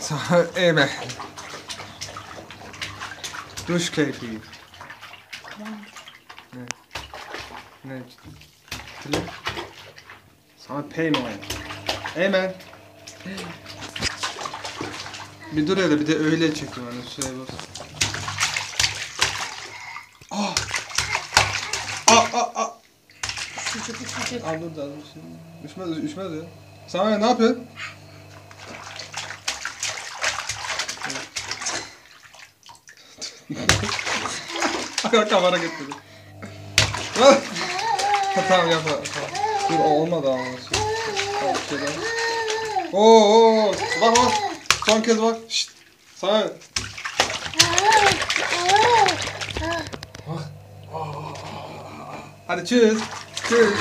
Sana eğme. Duş keyfi. Ne? Ne? Dile. Sana payment. Eğmen. Bir dur hele bir de öyle çekim hani şuraya bak. Ah! Ah ah ah! Sıcak sıcak. Al dur da al şimdi. Üşmez, üşmez ya. Sana ne yapıyorsun? Kamera getirdi. Ah! tamam yapma. Tamam. Dur olmadı ama. Tamam, bir şey daha. Oo, oo, bak bak. Son kez bak. Şşt. Sana. Hadi çöz. Çöz.